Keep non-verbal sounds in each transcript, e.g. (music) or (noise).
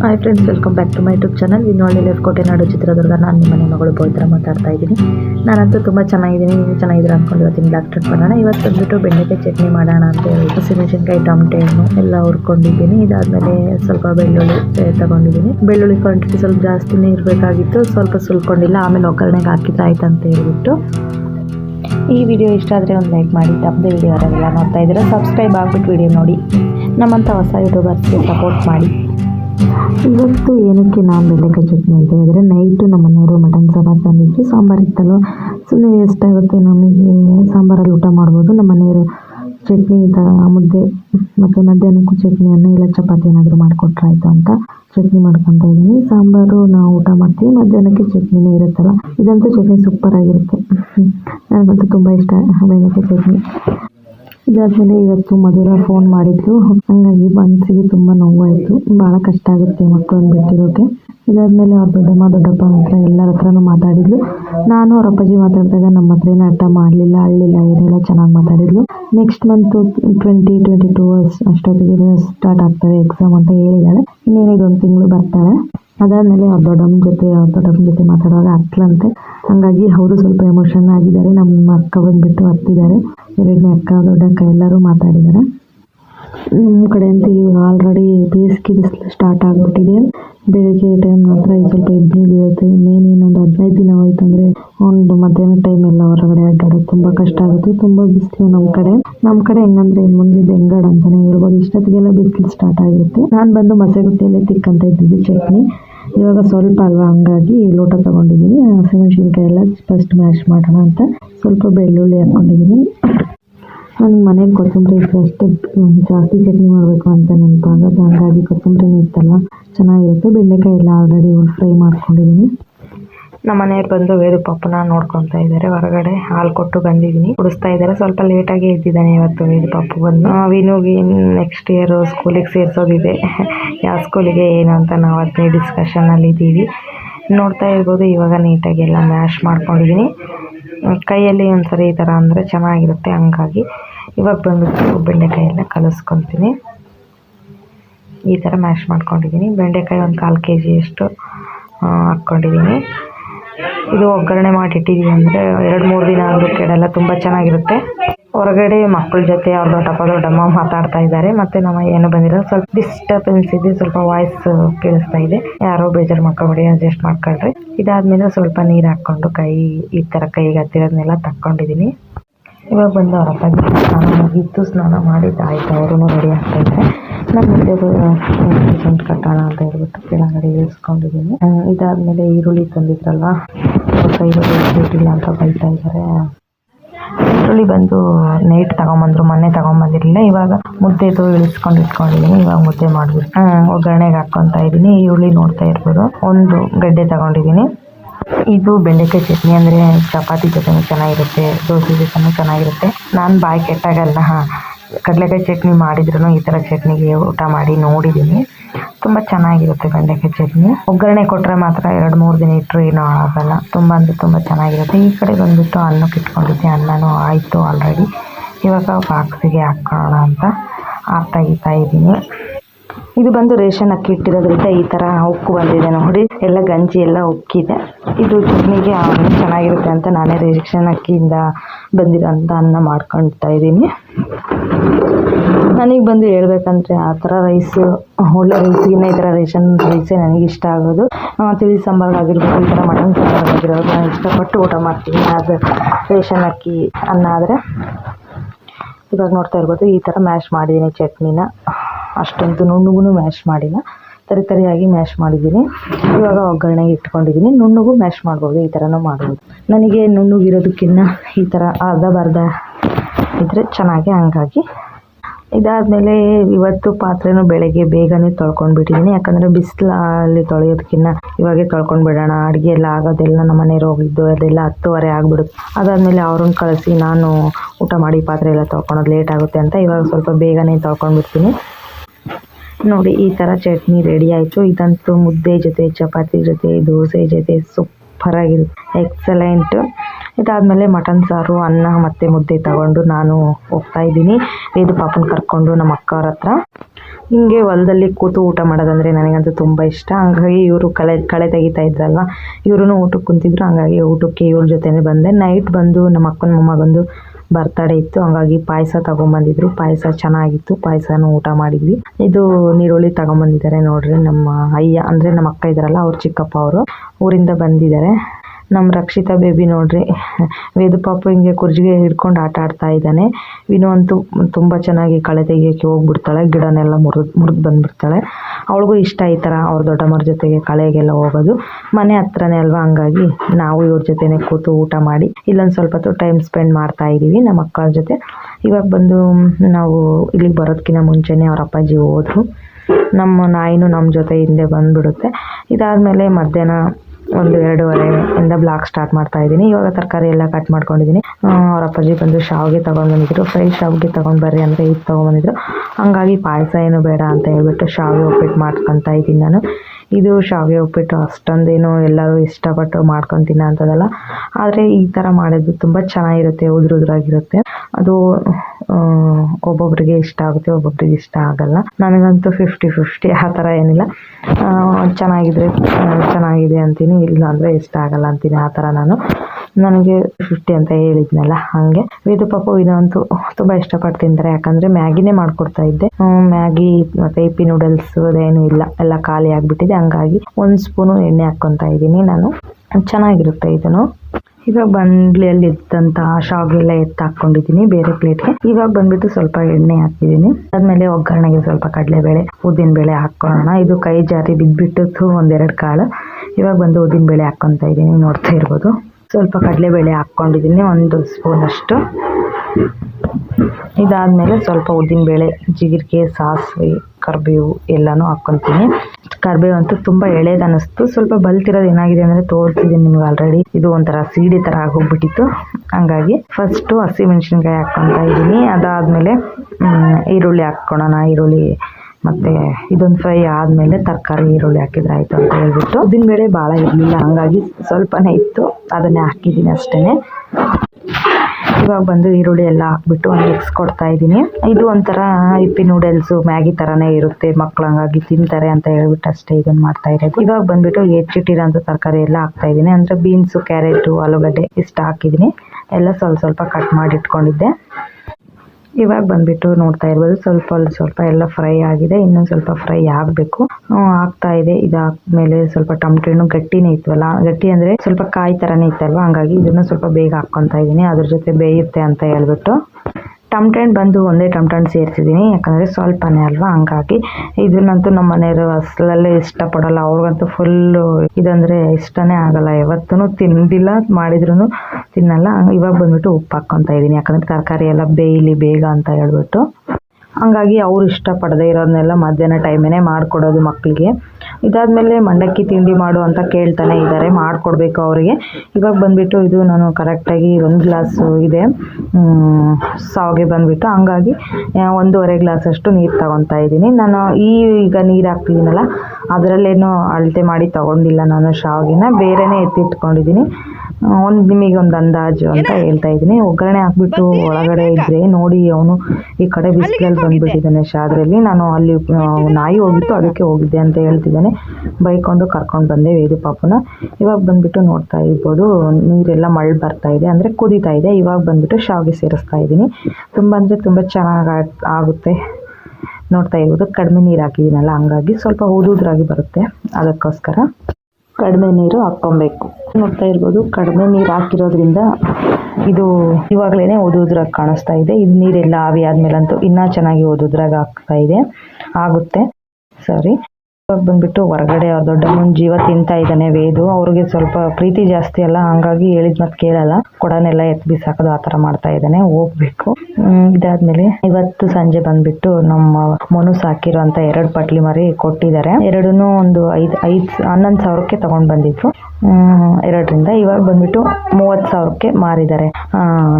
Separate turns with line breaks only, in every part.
Hi friends welcome back to my YouTube channel ಇನ್ನೊಳ್ಳೆ life ಕೋಟೆನಾಡು ಚಿತ್ರದುರ್ಗ ನಾನು ನಿಮ್ಮ ಮಗಳು ಪವಿತ್ರ ಮಾತಾಡ್ತಾ ಇದ್ದೀನಿ. ನಾನಂತೂ ತುಂಬ ಚೆನ್ನಾಗಿದ್ದೀನಿ. ನೀವು ಚೆನ್ನಾಗಿದ್ದೀರಾ ಅಂದ್ಕೊಂಡು ಇವತ್ತಿನ ಬ್ಲಾಕ್ ಟ್ರಿಪ್ ಮಾಡೋಣ. ಇವತ್ತು ಬಂದುಬಿಟ್ಟು ಬೆಂಡೆಕಾಯಿ ಚಟ್ನಿ ಮಾಡೋಣ ಅಂತ ಹೇಳಿ ಹಸಿಮೆಣಸಿನ್ಕಾಯಿ ಟೊಮಟೆ ಹಣ್ಣು ಎಲ್ಲ ಹುರ್ಕೊಂಡಿದ್ದೀನಿ. ಇದಾದಮೇಲೆ ಸ್ವಲ್ಪ ಬೆಳ್ಳುಳ್ಳಿ ತಗೊಂಡಿದ್ದೀನಿ. ಬೆಳ್ಳುಳ್ಳಿ ಕ್ವಾಂಟಿಟಿ ಸ್ವಲ್ಪ ಜಾಸ್ತಿನೇ ಇರಬೇಕಾಗಿತ್ತು ಸ್ವಲ್ಪ ಸುಲ್ಕೊಂಡಿಲ್ಲ, ಆಮೇಲೆ ಒಗ್ಗರಣೆಗೆ ಹಾಕಿದ್ರೆ ಆಯ್ತು ಅಂತ ಹೇಳ್ಬಿಟ್ಟು. ಈ ವಿಡಿಯೋ ಇಷ್ಟ ಆದರೆ ಒಂದು ಲೈಕ್ ಮಾಡಿ. ತಪ್ಪದೆ ವಿಡಿಯೋ ಯಾರೆಲ್ಲ ನೋಡ್ತಾ ಇದ್ದೀರಾ ಸಬ್ಸ್ಕ್ರೈಬ್ ಆಗಿಬಿಟ್ಟು ವಿಡಿಯೋ ನೋಡಿ. ನಮ್ಮಂಥ ಹೊಸ ಯೂಟ್ಯೂಬರ್ಸ್ಗೆ ಸಪೋರ್ಟ್ ಮಾಡಿ. ಇವತ್ತು ಏನಕ್ಕೆ ನಾನು ಬೆಂಡೆಕಾಯಿ ಚಟ್ನಿ ಅಂತ ಹೇಳಿದ್ರೆ ನೈಟು ನಮ್ಮ ಮನೆಯವರು ಮಟನ್ ಸಾಂಬಾರು ತಂದಿದ್ದು ಸಾಂಬಾರು ಇತ್ತಲ್ಲ ಸುಮ್ಮನೆ ವೇಸ್ಟ್ ಆಗುತ್ತೆ ನಮಗೆ. ಸಾಂಬಾರಲ್ಲಿ ಊಟ ಮಾಡ್ಬೋದು. ನಮ್ಮ ಮನೆಯವರು ಚಟ್ನಿ ಈ ಥರ ಮುದ್ದೆ, ಮತ್ತು ಮಧ್ಯಾಹ್ನಕ್ಕೂ ಚಟ್ನಿಯನ್ನು ಇಲ್ಲ, ಚಪಾತಿ ಏನಾದರೂ ಮಾಡಿಕೊಟ್ರಾಯ್ತು ಅಂತ ಚಟ್ನಿ ಮಾಡ್ಕೊತಾ ಇದ್ದೀನಿ. ಸಾಂಬಾರು ನಾವು ಊಟ ಮಾಡ್ತೀವಿ. ಮಧ್ಯಾಹ್ನಕ್ಕೆ ಚಟ್ನಿನೇ ಇರುತ್ತಲ್ಲ, ಇದಂತೂ ಚಟ್ನಿ ಸೂಪರ್ ಆಗಿರುತ್ತೆ. ನನಗಂತೂ ತುಂಬ ಇಷ್ಟ ಬೆಂಡೆಕಾಯಿ ಚಟ್ನಿ. ಇದಾದ್ಮೇಲೆ ಇವತ್ತು ಮಧುರ ಫೋನ್ ಮಾಡಿದ್ಲು ಹಂಗಾಗಿ ಮನಸ್ಸಿಗೆ ತುಂಬಾ ನೋವಾಯ್ತು. ಬಹಳ ಕಷ್ಟ ಆಗುತ್ತೆ ಮಕ್ಕಳನ್ನ ಬಿಟ್ಟಿರೋಕೆ. ಇದಾದ್ಮೇಲೆ ಅವ್ರ ದೊಡ್ಡಮ್ಮ, ದೊಡ್ಡಪ್ಪ ಹತ್ರ ಎಲ್ಲರ ಹತ್ರನು ಮಾತಾಡಿದ್ಲು. ನಾನು ಅವ್ರ ಅಪ್ಪಾಜಿ ಮಾತಾಡಿದಾಗ ನಮ್ಮ ಹತ್ರ ಏನು ಅರ್ಥ ಮಾಡಲಿಲ್ಲ, ಅಳ್ಳಿಲ್ಲ, ಏನೆಲ್ಲ ಚೆನ್ನಾಗಿ ಮಾತಾಡಿದ್ಲು. Next month twenty twenty two ಅಷ್ಟೊತ್ತಿಗೆ ಸ್ಟಾರ್ಟ್ ಆಗ್ತದೆ ಎಕ್ಸಾಮ್ ಅಂತ ಹೇಳಿದ್ದಾಳೆ ಇನ್ನೇನು ಇದೊಂದು ತಿಂಗಳು ಬರ್ತಾಳೆ. ಅದಾದಮೇಲೆ ಅವ್ರ ದೊಡ್ಡಮ್ಮ ಜೊತೆ ಅವ್ರ ದೊಡ್ಡಮ್ಮ ಜೊತೆ ಮಾತಾಡುವಾಗ ಅತ್ಲಂತೆ ಹಂಗಾಗಿ ಅವರು ಸ್ವಲ್ಪ ಎಮೋಷನ್ ಆಗಿದ್ದಾರೆ. ನಮ್ಮ ಅಕ್ಕ ಬಂದುಬಿಟ್ಟು ಹತ್ತಿದ್ದಾರೆ ಎರಡನೇ ಅಕ್ಕ, ದೊಡ್ಡ ಅಕ್ಕ ಎಲ್ಲರೂ ಮಾತಾಡಿದ್ದಾರೆ. ನಮ್ಮ ಕಡೆ ಅಂತ ಇವಾಗ ಆಲ್ರೆಡಿ ಬೇಸಿಗೆ ಬಿಸಿಲು ಸ್ಟಾರ್ಟ್ ಆಗಿಬಿಟ್ಟಿದೆ. ಬೆಳಿಗ್ಗೆ ಟೈಮ್ ಮಾತ್ರ ಈಗ ಸ್ವಲ್ಪ ಇಬ್ಬನಿ ಬೀಳುತ್ತೆ ಇನ್ನೇನು ಇನ್ನೊಂದು ಹದಿನೈದು ದಿನ ಹೋಯ್ತು ಅಂದರೆ ಒಂದು ಮಧ್ಯಾಹ್ನ ಟೈಮ್ ಎಲ್ಲ ಹೊರಗಡೆ ಆಟಾಡೋದು ತುಂಬ ಕಷ್ಟ ಆಗುತ್ತೆ. ತುಂಬ ಬಿಸಿಲು ನಮ್ಮ ಕಡೆ. ನಮ್ಮ ಕಡೆ ಹೆಂಗಂದ್ರೆ ಇನ್ನು ಮುಂದೆ ಬೆಂಗಾಡ್ ಅಂತಲೇ ಹೇಳ್ಬೋದು. ಇಷ್ಟೊತ್ತಿಗೆಲ್ಲ ಬಿಸಿಲು ಸ್ಟಾರ್ಟ್ ಆಗಿರುತ್ತೆ. ನಾನು ಬಂದು ಮಸೆಗುಟ್ಟಿಯಲ್ಲೇ ತಿಕ್ಕಂತ ಇದ್ದಿದ್ದು ಚಟ್ನಿ. ಇವಾಗ ಸ್ವಲ್ಪ ಅಲ್ವಾ? ಹಂಗಾಗಿ ಲೋಟ ತೊಗೊಂಡಿದ್ದೀನಿ. ಹಸಿಮೆಣಸಿನ್ಕಾಯಿ ಎಲ್ಲ ಫಸ್ಟ್ ಮ್ಯಾಶ್ ಮಾಡೋಣ ಅಂತ. ಸ್ವಲ್ಪ ಬೆಳ್ಳುಳ್ಳಿ ಹಾಕ್ಕೊಂಡಿದ್ದೀನಿ ನನಗೆ ಮನೇಲಿ ಕೊತ್ತಂಬರಿ ಇದ್ರೆ ಅಷ್ಟೇ ಜಾಸ್ತಿ ಚಟ್ನಿ ಮಾಡಬೇಕು ಅಂತ ನೆನಪಾಗುತ್ತೆ ಹಾಗಾಗಿ ಕೊತ್ತಂಬರಿನೇ ಇತ್ತಲ್ಲ, ಚೆನ್ನಾಗಿರುತ್ತೆ. ಬೆಂಡೆಕಾಯಿ ಎಲ್ಲ ಆಲ್ರೆಡಿ ಫ್ರೈ ಮಾಡ್ಕೊಂಡಿದ್ದೀನಿ ನಮ್ಮ ಮನೆಯವ್ರು ಬಂದು ವೇದು ಪಾಪನ ನೋಡ್ಕೊತಾ ಇದ್ದಾರೆ ಹೊರಗಡೆ ಹಾಲು ಕೊಟ್ಟು ಬಂದಿದ್ದೀನಿ ಕುಡಿಸ್ತಾ ಇದ್ದಾರೆ ಸ್ವಲ್ಪ ಲೇಟಾಗಿ ಎದ್ದಿದ್ದಾನೆ ಇವತ್ತು ವೇದು ಪಾಪು ಬಂದು. ವಿನುಗೆ ನೆಕ್ಸ್ಟ್ ಇಯರ್ ಸ್ಕೂಲಿಗೆ ಸೇರಿಸೋದಿದೆ. ಯಾವ ಸ್ಕೂಲಿಗೆ ಏನು ಅಂತ ನಾವು ಅದನ್ನೇ ಡಿಸ್ಕಷನಲ್ಲಿ ಇದ್ದೀವಿ. ನೋಡ್ತಾ ಇರ್ಬೋದು, ಇವಾಗ ನೀಟಾಗಿ ಎಲ್ಲ ಮ್ಯಾಶ್ ಮಾಡ್ಕೊಂಡಿದ್ದೀನಿ ಕೈಯಲ್ಲಿ ಒಂದ್ಸರಿ ಈ ಥರ ಅಂದರೆ ಚೆನ್ನಾಗಿರುತ್ತೆ ಹಂಗಾಗಿ. ಇವಾಗ ಬಂದ್ಬಿಟ್ಟು ಬೆಂಡೆಕಾಯಿ ಎಲ್ಲ ಕಲಿಸ್ಕೊತೀನಿ. ಈ ಥರ ಮ್ಯಾಶ್ ಮಾಡ್ಕೊಂಡಿದ್ದೀನಿ. ಬೆಂಡೆಕಾಯಿ ಒಂದು ಕಾಲು ಕೆ ಜಿಯಷ್ಟು ಹಾಕ್ಕೊಂಡಿದ್ದೀನಿ. ಇದು ಒಗ್ಗರಣೆ ಮಾಡಿಟ್ಟಿದ್ದೀವಿ ಅಂದರೆ ಎರಡು ಮೂರು ದಿನ ಆದರೂ ಕೆಡಲ್ಲ ತುಂಬ ಚೆನ್ನಾಗಿರುತ್ತೆ. ಹೊರಗಡೆ ಮಕ್ಕಳ ಜೊತೆ ಅವ್ರ ದೊಡ್ಡಪ್ಪ, ದೊಡ್ಡಮ್ಮ ಮಾತಾಡ್ತಾ ಇದ್ದಾರೆ. ಮತ್ತೆ ನಮ್ಮ ಏನು ಬಂದಿರೋ ಸ್ವಲ್ಪ ಡಿಸ್ಟರ್ಬೆನ್ಸ್ ಇದೆ, ಸ್ವಲ್ಪ ವಾಯ್ಸ್ ಕೇಳಿಸ್ತಾ ಇದೆ. ಯಾರೋ ಬೇಜಾರು ಮಾಡ್ಕೊಬೇಡಿ ಅಡ್ಜಸ್ಟ್ ಮಾಡ್ಕೊಳ್ರಿ. ಇದಾದ್ಮೇಲೆ ಸ್ವಲ್ಪ ನೀರು ಹಾಕೊಂಡು ಕೈ, ಈ ತರ ಕೈಗೆ ಹತ್ತಿರೋದನ್ನೆಲ್ಲ ತಕ್ಕೊಂಡಿದ್ದೀನಿ ಇವಾಗ ಬಂದು ಅವ್ರ ಅಪ್ಪಾಜಿ ಸ್ನಾನ ಮುಗೀತು. ಸ್ನಾನ ಮಾಡಿದ್ದು ಆಯ್ತು ಅವರು ರೆಡಿ ಆಗ್ತಾ ಇದ್ದಾರೆ. ನಮ್ಮ ಮುಂದೆ ಪೇಷಂಟ್ ಕಟ್ಟೋಣ ಅಂತ ಹೇಳ್ಬಿಟ್ಟು ಕೆಳಗಡೆ ಇಳಿಸ್ಕೊಂಡಿದ್ದೀನಿ ಇದಾದ್ಮೇಲೆ ಈರುಳ್ಳಿ ತಂದಿದ್ರಲ್ವ? ಸ್ವಲ್ಪ ಈರುಳ್ಳಿ ಅಂತ ಬೈತಾ ಇದ್ದಾರೆ. ಈರುಳ್ಳಿ ಬಂದು ನೈಟ್ ತಗೊಂಬಂದ್ರು, ಮೊನ್ನೆ ತಗೊಂಬಂದಿರಲಿಲ್ಲ, ಇವಾಗ ಮುದ್ದೆದು ಇಳಿಸ್ಕೊಂಡು ಇಟ್ಕೊಂಡಿದ್ದೀನಿ, ಇವಾಗ ಮುದ್ದೆ ಮಾಡಿಬಿಟ್ಟು ಒಗ್ಗರಣೆಗೆ ಹಾಕ್ಕೊತಾ ಇದ್ದೀನಿ ಈರುಳ್ಳಿ ನೋಡ್ತಾ ಇರ್ಬೋದು. ಒಂದು ಗಡ್ಡೆ ತಗೊಂಡಿದ್ದೀನಿ. ಇದು ಬೆಂಡೆಕಾಯಿ ಚಟ್ನಿ ಅಂದರೆ ಚಪಾತಿ ಜೊತೆನೂ ಚೆನ್ನಾಗಿರುತ್ತೆ, ದೋಸೆ ಜೊತೆನೂ ಚೆನ್ನಾಗಿರುತ್ತೆ. ನಾನು ಬಾಯಿ ಕೆಟ್ಟಾಗಲ್ಲ. ಕಡಲೆಕಾಯಿ ಚಟ್ನಿ ಮಾಡಿದ್ರು ಈ ಥರ ಚಟ್ನಿಗೆ ಊಟ ಮಾಡಿ ನೋಡಿದ್ದೀನಿ. ತುಂಬ ಚೆನ್ನಾಗಿರುತ್ತೆ ಕಡಲೆಕಾಯಿ ಚಟ್ನಿ. ಒಗ್ಗರಣೆ ಕೊಟ್ಟರೆ ಮಾತ್ರ ಎರಡು ಮೂರು ದಿನ ಇಟ್ಟರು ಏನೂ ಆಗಲ್ಲ. ತುಂಬ ಅಂದರೆ ತುಂಬ ಚೆನ್ನಾಗಿರುತ್ತೆ. ಈ ಕಡೆ ಬಂದುಬಿಟ್ಟು ಅನ್ನಕ್ಕೆ ಇಟ್ಕೊಂಡಿದ್ದೆ. ಅನ್ನನೂ ಆಯಿತು ಆಲ್ರೆಡಿ ಇವಾಗ ಬಾಕ್ಸಿಗೆ ಹಾಕೋಣ ಅಂತ ಹಾಕ್ತಾ ಇರ್ತಾ ಇದ್ದೀನಿ. ಇದು ಬಂದು ರೇಷನ್ ಅಕ್ಕಿ ಇಟ್ಟಿರೋದ್ರಿಂದ ಈ ಥರ ಉಕ್ಕು ಬಂದಿದೆ ನೋಡಿ. ಎಲ್ಲ ಗಂಜಿ ಎಲ್ಲ ಉಕ್ಕಿದೆ. ಇದು ಚಟ್ನಿಗೆ ಅನ್ನ ಚೆನ್ನಾಗಿರುತ್ತೆ ಅಂತ ನಾನೇ ರೇಷನ್ ಅಕ್ಕಿಯಿಂದ ಬಂದಿರೋಂಥ ಅನ್ನ ಮಾಡ್ಕೊಳ್ತಾ ಇದ್ದೀನಿ. ನನಗೆ ಬಂದು ಹೇಳ್ಬೇಕಂದ್ರೆ ಆ ಥರ ರೈಸು ಒಳ್ಳೆ ರೈಸಿಗಿನ್ನ ಈ ಥರ ರೇಷನ್ ರೈಸೇ ನನಗೆ ಇಷ್ಟ ಆಗೋದು. ತಿಳಿ ತಿಳಿ ಸಾಂಬಾರಾಗಿರ್ಬೋದು ಈ ಥರ ಮಟನ್ ಸಾಂಬಾರಾಗಿರೋದು ನಾನು ಇಷ್ಟಪಟ್ಟು ಊಟ ಮಾಡ್ತೀನಿ. ಅದು ರೇಷನ್ ಅಕ್ಕಿ ಅನ್ನ ಆದರೆ ಇವಾಗ ನೋಡ್ತಾ ಇರ್ಬೋದು, ಈ ಥರ ಮ್ಯಾಶ್ ಮಾಡಿದ್ದೀನಿ ಚಟ್ನಿನ. ಅಷ್ಟೊಂದು ನುಣ್ಣಗೂ ಮ್ಯಾಶ್ ಮಾಡಿಲ್ಲ. ತರಿ ತರಿಯಾಗಿ ಮ್ಯಾಶ್ ಮಾಡಿದ್ದೀನಿ. ಇವಾಗ ಒಗ್ಗರಣೆ ಇಟ್ಕೊಂಡಿದ್ದೀನಿ. ನುಣ್ಣಗೂ ಮ್ಯಾಶ್ ಮಾಡ್ಬೋದು, ಈ ಥರನೂ ಮಾಡ್ಬೋದು. ನನಗೆ ನುಣ್ಣಗಿರೋದಕ್ಕಿಂತ ಈ ಥರ ಅರ್ಧ ಬರ್ಧ ಇದ್ದರೆ ಚೆನ್ನಾಗಿ ಹಂಗಾಗಿ ಇದಾದಮೇಲೆ ಇವತ್ತು ಪಾತ್ರೆನೂ ಬೆಳಗ್ಗೆ ಬೇಗನೆ ತೊಳ್ಕೊಂಡ್ಬಿಟ್ಟಿದ್ದೀನಿ. ಯಾಕಂದರೆ ಬಿಸಿಲಲ್ಲಿ ತೊಳೆಯೋದಕ್ಕಿನ್ನ ಇವಾಗೆ ತೊಳ್ಕೊಂಡು ಬಿಡೋಣ ಅಡುಗೆ ಎಲ್ಲ ಆಗೋದೆಲ್ಲ ನಮ್ಮ ಮನೆಯವ್ರು ಹೋಗಿದ್ದು, ಅದೆಲ್ಲ ಹತ್ತುವರೆ ಆಗಿಬಿಡುತ್ತೆ. ಅದಾದಮೇಲೆ ಅವ್ರನ್ನ ಕಳಿಸಿ ನಾನು ಊಟ ಮಾಡಿ ಪಾತ್ರೆ ಎಲ್ಲ ತೊಳ್ಕೊಳೋದು ಲೇಟ್ ಆಗುತ್ತೆ ಅಂತ ಇವಾಗ ಸ್ವಲ್ಪ ಬೇಗನೆ ತೊಳ್ಕೊಂಡ್ಬಿಡ್ತೀನಿ. ನೋಡಿ, ಈ ಥರ ಚಟ್ನಿ ರೆಡಿ ಆಯಿತು. ಇದಂತೂ ಮುದ್ದೆ ಜೊತೆ, ಚಪಾತಿ ಜೊತೆ, ದೋಸೆ ಜೊತೆ ಸೂಪರ್ ಆಗಿರುತ್ತೆ. ಎಕ್ಸಲೆಂಟ್ ಇದಾದಮೇಲೆ ಮಟನ್ ಸಾರು, ಅನ್ನ ಮತ್ತು ಮುದ್ದೆ ತಗೊಂಡು ನಾನು ಹೋಗ್ತಾ ಇದ್ದೀನಿ. ಇದು ಪಾಪನ ಕರ್ಕೊಂಡು ನಮ್ಮ ಅಕ್ಕವ್ರ ಹತ್ರ. ಹಿಂಗೆ ಹೊಲದಲ್ಲಿ ಕೂತು ಊಟ ಮಾಡೋದಂದರೆ ನನಗಂತೂ ತುಂಬ ಇಷ್ಟ. ಹಂಗಾಗಿ ಇವರು ಕಳೆ ಕಳೆ ತೆಗಿತಾ ಇದ್ರಲ್ವ ಇವರು ಊಟಕ್ಕೆ ಕುಂತಿದ್ರು. ಹಂಗಾಗಿ ಊಟಕ್ಕೆ ಇವ್ರ ಜೊತೆನೇ ಬಂದೆ. ನೈಟ್ ಬಂದು ನಮ್ಮ ಅಕ್ಕನ ಮೊಮ್ಮಗಂದು ಬರ್ತಡೇ ಇತ್ತು. ಹಂಗಾಗಿ ಪಾಯಸ ತಗೊಂಬಂದಿದ್ರು. ಪಾಯಸ ಚೆನ್ನಾಗಿತ್ತು. ಪಾಯಸನೂ ಊಟ ಮಾಡಿದ್ವಿ. ಇದು ನೀರುಳ್ಳಿ ತಗೊಂಬಂದಿದ್ದಾರೆ ನೋಡ್ರಿ. ನಮ್ಮ ಅಯ್ಯ ಅಂದ್ರೆ ನಮ್ಮ ಅಕ್ಕ ಇದಾರಲ್ಲ ಅವ್ರ ಚಿಕ್ಕಪ್ಪ ಅವರು. ಊರಿಂದ ಬಂದಿದ್ದಾರೆ. ನಮ್ಮ ರಕ್ಷಿತಾ ಬೇಬಿ ನೋಡ್ರಿ. ವೇದು ಪಾಪ ಹಿಂಗೆ ಕುರ್ಜಿಗೆ ಹಿಡ್ಕೊಂಡು ಆಟ ಆಡ್ತಾ ಇದ್ದಾನೆ. ವಿನು ಅಂತೂ ತುಂಬ ಚೆನ್ನಾಗಿ ಕಳೆ ತೆಗಿಯೋಕ್ಕೆ ಹೋಗ್ಬಿಡ್ತಾಳೆ. ಗಿಡನೆಲ್ಲ ಮುರಿದು ಮುರಿದು ಬಂದ್ಬಿಡ್ತಾಳೆ. ಅವಳಿಗೂ ಇಷ್ಟ ಈ ಥರ ಅವ್ರ ದೊಡ್ಡಮ್ಮರ ಜೊತೆಗೆ ಕಳೆಗೆಲ್ಲ ಹೋಗೋದು. ಮನೆ ಹತ್ರನೇ ಅಲ್ವಾ? ಹಂಗಾಗಿ ನಾವು ಇವ್ರ ಜೊತೆನೆ ಕೂತು ಊಟ ಮಾಡಿ ಇಲ್ಲೊಂದು ಸ್ವಲ್ಪ ಹೊತ್ತು ಟೈಮ್ ಸ್ಪೆಂಡ್ ಮಾಡ್ತಾ ಇದ್ದೀವಿ ನಮ್ಮ ಅಕ್ಕನ ಜೊತೆ. ಇವಾಗ ಬಂದು ನಾವು ಇಲ್ಲಿಗೆ ಬರೋದಕ್ಕಿಂತ ಮುಂಚೆನೇ ಅವ್ರ ಅಪ್ಪಾಜಿ ಹೋದ್ರು. ನಮ್ಮ ನಾಯಿನೂ ನಮ್ಮ ಜೊತೆ ಹಿಂದೆ ಬಂದುಬಿಡುತ್ತೆ. ಇದಾದಮೇಲೆ ಮಧ್ಯಾಹ್ನ ಒಂದು ಎರಡೂವರೆ ಇಂದ ಬ್ಲಾಕ್ ಸ್ಟಾರ್ಟ್ ಮಾಡ್ತಾ ಇದ್ದೀನಿ. ಇವಾಗ ತರಕಾರಿ ಎಲ್ಲ ಕಟ್ ಮಾಡ್ಕೊಂಡಿದ್ದೀನಿ. ಅವ್ರ ಅಪ್ಪಾಜಿ ಬಂದು ಶಾವಿಗೆ ತಗೊಂಡ್ ಬಂದಿದ್ರು. ಫ್ರೈ ಶಾವಿಗೆ ತಗೊಂಡ್ ಬರ್ರಿ ಅಂತ ಇದು ತಗೊಂಡ್ಬಂದಿದ್ರು ಹಂಗಾಗಿ ಪಾಯಸ ಏನು ಬೇಡ ಅಂತ ಹೇಳ್ಬಿಟ್ಟು ಶಾವಿಗೆ ಉಪ್ಪಿಟ್ಟು ಮಾಡ್ಕೊತಾ ಇದ್ದೀನಿ ನಾನು. ಇದು ಶಾವಿಗೆ ಉಪ್ಪಿಟ್ಟು ಅಷ್ಟೊಂದೇನು ಎಲ್ಲರೂ ಇಷ್ಟಪಟ್ಟು ಮಾಡ್ಕೊಂಡು ಅಂಥದ್ದಲ್ಲ ಆದರೆ ಈ ಥರ ಮಾಡೋದು ತುಂಬ ಚೆನ್ನಾಗಿರುತ್ತೆ, ಉದುರು ಉದುರಾಗಿರುತ್ತೆ. ಅದು ಒಬ್ಬೊಬ್ಬರಿಗೆ ಇಷ್ಟ ಆಗುತ್ತೆ, ಒಬ್ಬೊಬ್ರಿಗೆ ಇಷ್ಟ ಆಗಲ್ಲ. ನನಗಂತೂ ಫಿಫ್ಟಿ ಫಿಫ್ಟಿ ಆ ಥರ ಏನಿಲ್ಲ. ಚೆನ್ನಾಗಿದ್ರೆ, ಚೆನ್ನಾಗಿದೆ ಅಂತೀನಿ ಇಲ್ಲ ಅಂದರೆ ಇಷ್ಟ ಆಗಲ್ಲ ಅಂತೀನಿ ಆ ಥರ ನಾನು. ನನಗೆ ಫಿಫ್ಟಿ ಅಂತ ಹೇಳಿದ್ನಲ್ಲ, ಹಾಗೆ. ವೇದು ಪಾಪ ಇದಂತೂ ತುಂಬ ಇಷ್ಟಪಟ್ಟು ತಿಂತಾರೆ, ಯಾಕಂದ್ರೆ ಮ್ಯಾಗಿನೇ ಮಾಡ್ಕೊಡ್ತಾ ಇದ್ದೆ. ಮ್ಯಾಗಿ, ಮತ್ತೆ ಇಪ್ಪಿ ನೂಡಲ್ಸ್ ಅದೇನು ಇಲ್ಲ, ಎಲ್ಲ ಖಾಲಿ ಆಗಿಬಿಟ್ಟಿದೆ. ಹಂಗಾಗಿ ಒಂದು ಸ್ಪೂನು ಎಣ್ಣೆ ಹಾಕೊಂತ ಇದ್ದೀನಿ ನಾನು. ಚೆನ್ನಾಗಿರುತ್ತೆ ಇದನ್ನು. ಇವಾಗ ಬಂಡ್ಲಿಯಲ್ಲಿ ಇದ್ದಂಥ ಶಾವಿಗೆ ಎಲ್ಲ ಎತ್ತು ಹಾಕೊಂಡಿದ್ದೀನಿ ಬೇರೆ ಪ್ಲೇಟ್ಗೆ. ಇವಾಗ ಬಂದ್ಬಿಟ್ಟು ಸ್ವಲ್ಪ ಎಣ್ಣೆ ಹಾಕಿದ್ದೀನಿ ಅದಾದ್ಮೇಲೆ ಒಗ್ಗರಣೆಗೆ ಸ್ವಲ್ಪ ಕಡಲೆಬೇಳೆ, ಉದ್ದಿನಬೇಳೆ ಹಾಕೊಳ್ಳೋಣ ಇದು ಕೈ ಜಾರಿ ಬಿದ್ದುಬಿಟ್ಟು ಒಂದೆರಡು ಕಾಳು ಇವಾಗ ಬಂದು ಉದ್ದಿನಬೇಳೆ ಹಾಕ್ಕೊತಾ ಇದ್ದೀನಿ, ನೋಡ್ತಾ ಇರ್ಬೋದು. ಸ್ವಲ್ಪ ಕಡಲೆಬೇಳೆ ಹಾಕ್ಕೊಂಡಿದ್ದೀನಿ, ಒಂದು ಸ್ಪೂನಷ್ಟು ಇದಾದಮೇಲೆ ಸ್ವಲ್ಪ ಉದ್ದಿನಬೇಳೆ ಜೀರಿಗೆ, ಸಾಸಿವೆ, ಕರಿಬೇವು ಎಲ್ಲನೂ ಹಾಕ್ಕೊತೀನಿ. ಕರಿಬೇವು ಅಂತೂ ತುಂಬ ಎಳೆದು ಅನ್ನಿಸ್ತು ಸ್ವಲ್ಪ ಬಲ್ತಿರೋದು ಏನಾಗಿದೆ ಅಂದರೆ ತೋರಿಸಿದ್ದೀನಿ ನಿಮ್ಗೆ ಆಲ್ರೆಡಿ ಇದು ಒಂಥರ ಸೀಡಿ ಥರ ಆಗೋಗ್ಬಿಟ್ಟಿತ್ತು. ಹಂಗಾಗಿ ಫಸ್ಟು ಹಸಿಮೆಣ್ಸಿನ್ಕಾಯಿ ಹಾಕ್ಕೊತಾ ಇದ್ದೀನಿ. ಅದಾದಮೇಲೆ ಈರುಳ್ಳಿ ಹಾಕ್ಕೊಳೋಣ. ಈರುಳ್ಳಿ ಮತ್ತು ಇದೊಂದು ಫ್ರೈ ಆದಮೇಲೆ ತರಕಾರಿ, ಈರುಳ್ಳಿ ಹಾಕಿದ್ರೆ ಆಯಿತು ಅಂತ ಹೇಳ್ಬಿಟ್ಟು ಉದ್ದಿನಬೇಳೆ ಭಾಳ ಇರಲಿಲ್ಲ, ಹಂಗಾಗಿ ಸ್ವಲ್ಪನೇ ಇತ್ತು, ಅದನ್ನೇ ಹಾಕಿದ್ದೀನಿ ಅಷ್ಟೇ ಇವಾಗ ಬಂದು ಈರುಳ್ಳಿ ಎಲ್ಲ ಹಾಕ್ಬಿಟ್ಟು ಒಂದು ಮಿಕ್ಸ್ ಕೊಡ್ತಾ ಇದ್ದೀನಿ. ಇದು ಒಂಥರ ಇಪ್ಪಿ ನೂಡಲ್ಸು ಮ್ಯಾಗಿ ಥರನೇ ಇರುತ್ತೆ, ಮಕ್ಳು ಹಂಗಾಗಿ ತಿಂತಾರೆ ಅಂತ ಹೇಳ್ಬಿಟ್ಟು ಅಷ್ಟೇ ಇದನ್ನು ಮಾಡ್ತಾ ಇರೋದು. ಇವಾಗ ಬಂದ್ಬಿಟ್ಟು ಹೆಚ್ಚಿಟ್ಟಿರೋಂಥ ತರಕಾರಿ ಎಲ್ಲ ಹಾಕ್ತಾ ಇದ್ದೀನಿ. ಅಂದರೆ ಬೀನ್ಸು ಕ್ಯಾರೆಟು ಆಲೂಗಡ್ಡೆ ಇಷ್ಟು ಹಾಕಿದ್ದೀನಿ. ಎಲ್ಲ ಸ್ವಲ್ಪ ಸ್ವಲ್ಪ ಕಟ್ ಮಾಡಿ ಇಟ್ಕೊಂಡಿದ್ದೆ. ಇವಾಗ ಬಂದ್ಬಿಟ್ಟು ನೋಡ್ತಾ ಇರ್ಬೋದು. ಸ್ವಲ್ಪ ಸ್ವಲ್ಪ ಎಲ್ಲ ಫ್ರೈ ಆಗಿದೆ. ಇನ್ನೊಂದು ಸ್ವಲ್ಪ ಫ್ರೈ ಆಗಬೇಕು. ಆಗ್ತಾ ಇದೆ. ಇದಾದ್ಮೇಲೆ ಸ್ವಲ್ಪ ಟೊಮೆಟೊ ಹಣ್ಣು ಗಟ್ಟಿನೇ ಇತ್ತಲ್ಲ. ಗಟ್ಟಿ ಅಂದರೆ ಸ್ವಲ್ಪ ಕಾಯಿ ಥರನೇ ಇತ್ತಲ್ವ? ಹಂಗಾಗಿ ಇದನ್ನು ಸ್ವಲ್ಪ ಬೇಗ ಹಾಕ್ಕೊತಾ ಇದ್ದೀನಿ. ಅದ್ರ ಜೊತೆ ಬೇಯುತ್ತೆ ಅಂತ ಹೇಳ್ಬಿಟ್ಟು. ಟೊಮಟೊ ಬಂದು ಒಂದೇ ಟೊಮಟೊ ಹಣ್ಣು ಸೇರಿಸಿದ್ದೀನಿ, ಯಾಕಂದರೆ ಸ್ವಲ್ಪನೇ ಅಲ್ವಾ? ಹಂಗಾಗಿ ಇದನ್ನಂತೂ ನಮ್ಮ ಮನೆಯವರು ಅಸಲಲ್ಲೇ ಇಷ್ಟಪಡೋಲ್ಲ. ಅವ್ರಿಗಂತೂ ಫುಲ್ಲು ಇದಂದರೆ ಇಷ್ಟನೇ ಆಗಲ್ಲ. ಯಾವತ್ತೂ ತಿಂದಿಲ್ಲ ಮಾಡಿದ್ರು ತಿನ್ನಲ್ಲ. ಇವಾಗ ಬಂದ್ಬಿಟ್ಟು ಉಪ್ಪು ಹಾಕ್ಕೊತಾ ಇದ್ದೀನಿ. ಯಾಕಂದರೆ ತರಕಾರಿ ಎಲ್ಲ ಬೇಯಲಿ ಬೇಗ ಅಂತ ಹೇಳ್ಬಿಟ್ಟು. ಹಂಗಾಗಿ ಅವ್ರು ಇಷ್ಟಪಡದೇ ಇರೋದನ್ನೆಲ್ಲ ಮಧ್ಯಾಹ್ನ ಟೈಮೇನೆ ಮಾಡಿಕೊಡೋದು ಮಕ್ಕಳಿಗೆ ಇದಾದಮೇಲೆ ಮಂಡಕ್ಕಿ ತಿಂಡಿ ಮಾಡು ಅಂತ ಕೇಳ್ತಾನೆ ಇದ್ದಾರೆ ಮಾಡಿಕೊಡ್ಬೇಕು ಅವರಿಗೆ. ಇವಾಗ ಬಂದುಬಿಟ್ಟು ಇದು ನಾನು ಕರೆಕ್ಟಾಗಿ ಒಂದು ಗ್ಲಾಸು ಇದೆ ಸಾವಿಗೆ ಬಂದುಬಿಟ್ಟು. ಹಂಗಾಗಿ ಒಂದೂವರೆ ಗ್ಲಾಸಷ್ಟು ನೀರು ತಗೊತಾ ಇದ್ದೀನಿ. ನಾನು ಈ ಈಗ ನೀರು ಹಾಕ್ತಿದ್ದೀನಲ್ಲ, ಅದರಲ್ಲೇನು ಅಳತೆ ಮಾಡಿ ತಗೊಂಡಿಲ್ಲ ನಾನು ಶಾವಿಗೆನ ಬೇರೆನೇ ಎತ್ತಿಟ್ಕೊಂಡಿದ್ದೀನಿ. ಒಂದು ನಿಮಗೆ ಒಂದು ಅಂದಾಜು ಅಂತ ಹೇಳ್ತಾ ಇದ್ದೀನಿ. ಒಗ್ಗರಣೆ ಹಾಕ್ಬಿಟ್ಟು ಒಳಗಡೆ ಇದ್ರೆ ನೋಡಿ ಅವನು ಈ ಕಡೆ ಬಿಸಿಲಲ್ಲಿ ಬಂದ್ಬಿಟ್ಟಿದ್ದಾನೆ ಶಾದ್ರಲ್ಲಿ. ನಾನು ಅಲ್ಲಿ ನಾಯಿ ಹೋಗಿತ್ತು ಅದಕ್ಕೆ ಹೋಗಿದ್ದೆ ಅಂತ ಹೇಳ್ತಿದ್ದಾನೆ. ಬೈಕೊಂಡು ಕರ್ಕೊಂಡು ಬಂದೆ ವೇದು ಪಾಪುನ. ಇವಾಗ ಬಂದ್ಬಿಟ್ಟು ನೋಡ್ತಾ ಇರ್ಬೋದು ನೀರೆಲ್ಲ ಮಳ್ ಬರ್ತಾ ಇದೆ ಅಂದರೆ ಕುದೀತಾ ಇದೆ. ಇವಾಗ ಬಂದ್ಬಿಟ್ಟು ಶಾವಿಗೆ ಸೇರಿಸ್ತಾ ಇದ್ದೀನಿ. ತುಂಬ ಅಂದರೆ ತುಂಬ ಚೆನ್ನಾಗಿ ಆಗುತ್ತೆ. ನೋಡ್ತಾ ಇರ್ಬೋದು ಕಡಿಮೆ ನೀರು ಹಾಕಿದ್ದೀನಲ್ಲ ಹಂಗಾಗಿ ಸ್ವಲ್ಪ ಉದುದ್ರಾಗಿ ಬರುತ್ತೆ. ಅದಕ್ಕೋಸ್ಕರ ಕಡಿಮೆ ನೀರು ಹಾಕ್ಕೊಬೇಕು. ನೋಡ್ತಾ ಇರ್ಬೋದು ಕಡಿಮೆ ನೀರು ಹಾಕಿರೋದ್ರಿಂದ ಇದು ಇವಾಗಲೇ ಓದೋದ್ರಾಗ ಕಾಣಿಸ್ತಾ ಇದೆ. ಇದು ನೀರೆಲ್ಲ ಆವಿ ಆದ್ಮೇಲಂತೂ ಇನ್ನೂ ಚೆನ್ನಾಗಿ ಓದೋದ್ರಾಗ ಆಗ್ತಾ ಇದೆ. ಆಗುತ್ತೆ. ಸಾರಿ. ಇವಾಗ ಬಂದ್ಬಿಟ್ಟು ಹೊರಗಡೆ ಅವ್ರ ದೊಡ್ಡಮ್ಮನ ಜೀವ ತಿಂತಾ ಇದ್ದಾನೆ ವೇದು. ಅವ್ರಿಗೆ ಸ್ವಲ್ಪ ಪ್ರೀತಿ ಜಾಸ್ತಿ ಅಲ್ಲ. ಹಂಗಾಗಿ ಹೇಳಿದ್ ಮತ್ತೆ ಕೇಳಲ್ಲ. ಕೊಡನೆಲ್ಲ ಎತ್ ಬಿಸಾಕೋದು ಆ ಥರ ಮಾಡ್ತಾ ಇದ್ದಾನೆ ಹೋಗ್ಬೇಕು. ಇದಾದ್ಮೇಲೆ ಇವತ್ತು ಸಂಜೆ ಬಂದ್ಬಿಟ್ಟು ನಮ್ಮ ಮನು ಸಾಕಿರುವಂತ ಎರಡು ಪಟ್ಲಿ ಮರಿ ಕೊಟ್ಟಿದ್ದಾರೆ. ಎರಡನ್ನೂ ಒಂದು ಐದು ಐದು, ಹನ್ನೊಂದು ಸಾವಿರಕ್ಕೆ ತಗೊಂಡ್ ಬಂದಿದ್ರು. ಎರಡರಿಂದ ಇವಾಗ ಬಂದ್ಬಿಟ್ಟು ಮೂವತ್ತು ಸಾವಿರಕ್ಕೆ ಮಾರಿದ್ದಾರೆ.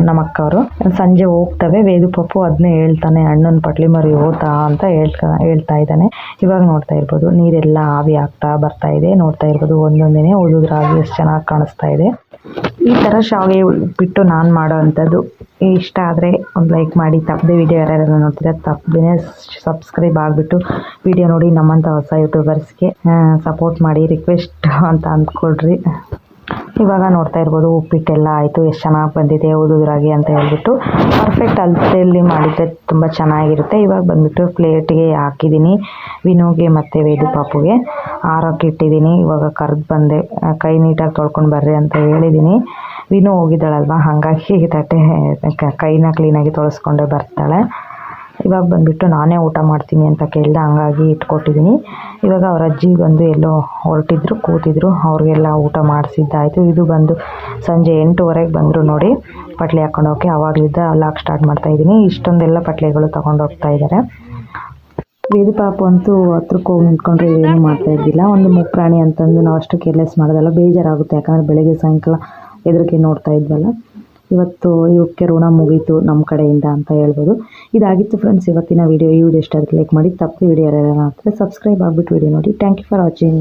ನಮ್ಮ ಅಕ್ಕವರು. ಸಂಜೆ ಹೋಗ್ತವೆ, ವೇದು ಪಪ್ಪು ಅದನ್ನೇ ಹೇಳ್ತಾನೆ, ಅಣ್ಣನ ಪಟ್ಲಿ ಮರಿ ಹೋತಾ ಅಂತ ಹೇಳ್ತಾ ಹೇಳ್ತಾ ಇದ್ದಾನೆ. ಇವಾಗ ನೋಡ್ತಾ ಇರ್ಬೋದು, ನೀರೆಲ್ಲ ಆವಿ ಆಗ್ತಾ ಬರ್ತಾ ಇದೆ. ನೋಡ್ತಾ ಇರ್ಬೋದು, ಒಂದೊಂದೇನೆ ಉದುದ್ರಾಗಿ ಎಷ್ಟು ಚೆನ್ನಾಗಿ ಕಾಣಿಸ್ತಾ ಇದೆ. ಈ ಥರ ಶಾವಿಗೆ ಬಿಟ್ಟು ನಾನು ಮಾಡೋ ಅಂಥದ್ದು. ಇಷ್ಟ ಆದರೆ ಒಂದು ಲೈಕ್ ಮಾಡಿ ತಪ್ಪದೆ ವೀಡಿಯೋ ಯಾರ್ಯಾರು ನೋಡ್ತೀರ ತಪ್ಪದೇ ಸಬ್ಸ್ಕ್ರೈಬ್ ಆಗಿಬಿಟ್ಟು ವಿಡಿಯೋ ನೋಡಿ ನಮ್ಮಂಥ ಹೊಸ ಯೂಟ್ಯೂಬರ್ಸ್ಗೆ ಸಪೋರ್ಟ್ ಮಾಡಿ ರಿಕ್ವೆಸ್ಟ್ ಅಂತ ಅಂದ್ಕೊಳ್ರಿ. ಇವಾಗ ನೋಡ್ತಾ ಇರ್ಬೋದು ಉಪ್ಪಿಟ್ಟೆಲ್ಲ ಆಯಿತು, ಎಷ್ಟು ಚೆನ್ನಾಗಿ ಬಂದಿದೆ ಉದುರಾಗಿ ಅಂತ ಹೇಳ್ಬಿಟ್ಟು. ಪರ್ಫೆಕ್ಟ್ ಅಳತೆಯಲ್ಲಿ ಮಾಡಿದರೆ ತುಂಬ ಚೆನ್ನಾಗಿರುತ್ತೆ. ಇವಾಗ ಬಂದುಬಿಟ್ಟು ಪ್ಲೇಟಿಗೆ ಹಾಕಿದ್ದೀನಿ. ವಿನೋಗೆ ಮತ್ತು ವೇದು ಪಾಪುಗೆ. ಆರೋಕೆ ಇಟ್ಟಿದ್ದೀನಿ. ಇವಾಗ ಕರೆದು ಬಂದೆ. ಕೈ ನೀಟಾಗಿ ತೊಳ್ಕೊಂಡು ಬರ್ರಿ ಅಂತ ಹೇಳಿದ್ದೀನಿ. ವಿನು ಹೋಗಿದ್ದಾಳಲ್ವ? ಹಾಗಾಗಿ (laughs) ತಟ್ಟೆ ಕೈನ ಕ್ಲೀನಾಗಿ ತೊಳೆಸ್ಕೊಂಡೆ ಬರ್ತಾಳೆ. ಇವಾಗ ಬಂದುಬಿಟ್ಟು ನಾನೇ ಊಟ ಮಾಡ್ತೀನಿ ಅಂತ ಕೇಳ್ದೆ ಹಂಗಾಗಿ ಇಟ್ಕೊಟ್ಟಿದ್ದೀನಿ. ಇವಾಗ ಅವ್ರ ಅಜ್ಜಿ ಬಂದು ಎಲ್ಲೋ ಹೊರಟಿದ್ರು, ಕೂತಿದ್ರು, ಅವ್ರಿಗೆಲ್ಲ ಊಟ ಮಾಡಿಸಿದ್ದಾಯಿತು. ಇದು ಬಂದು ಸಂಜೆ ಎಂಟೂವರೆಗೆ ಬಂದರು ನೋಡಿ, ಪಟ್ಲೆ ಹಾಕ್ಕೊಂಡೋಗಿ ಅವಾಗಲಿದ್ದ ಲಾಕ್ ಸ್ಟಾರ್ಟ್ ಮಾಡ್ತಾ ಇದ್ದೀನಿ. ಇಷ್ಟೊಂದೆಲ್ಲ ಪಟ್ಲೆಗಳು ತೊಗೊಂಡು ಹೋಗ್ತಾ ಇದ್ದಾರೆ. ವೇದು ಪಾಪು ಅಂತೂ ಹತ್ರಕ್ಕೆ ಹೋಗಿ ನಿಂತ್ಕೊಂಡ್ರೆ ಏನೂ ಮಾಡ್ತಾ ಇದ್ದಿಲ್ಲ. ಒಂದು ಮುಪ್ರಾಣಿ ಅಂತಂದು ನಾವು ಅಷ್ಟು ಕೇರ್ಲೆಸ್ ಮಾಡೋದಲ್ಲ, ಬೇಜಾರಾಗುತ್ತೆ. ಯಾಕಂದರೆ ಬೆಳಗ್ಗೆ ಸಾಯಂಕಾಲ ಎದುರಿಗೆ ನೋಡ್ತಾ ಇದ್ವಲ್ಲ. ಇವತ್ತು ಇವಕ್ಕೆ ಋಣ ಮುಗೀತು ನಮ್ಮ ಕಡೆಯಿಂದ ಅಂತ ಹೇಳ್ಬೋದು. ಇದಾಗಿತ್ತು ಫ್ರೆಂಡ್ಸ್ ಇವತ್ತಿನ ವಿಡಿಯೋ ಈ ವಿಡಿಯೋ ಇಷ್ಟ ಅದಕ್ಕೆ ಲೈಕ್ ಮಾಡಿ, ತಪ್ಪು ವಿಡಿಯೋ ಯಾರು ಸಬ್ಸ್ಕ್ರೈಬ್ ಆಗಿಬಿಟ್ಟು ವಿಡಿಯೋ ನೋಡಿ. Thank you for watching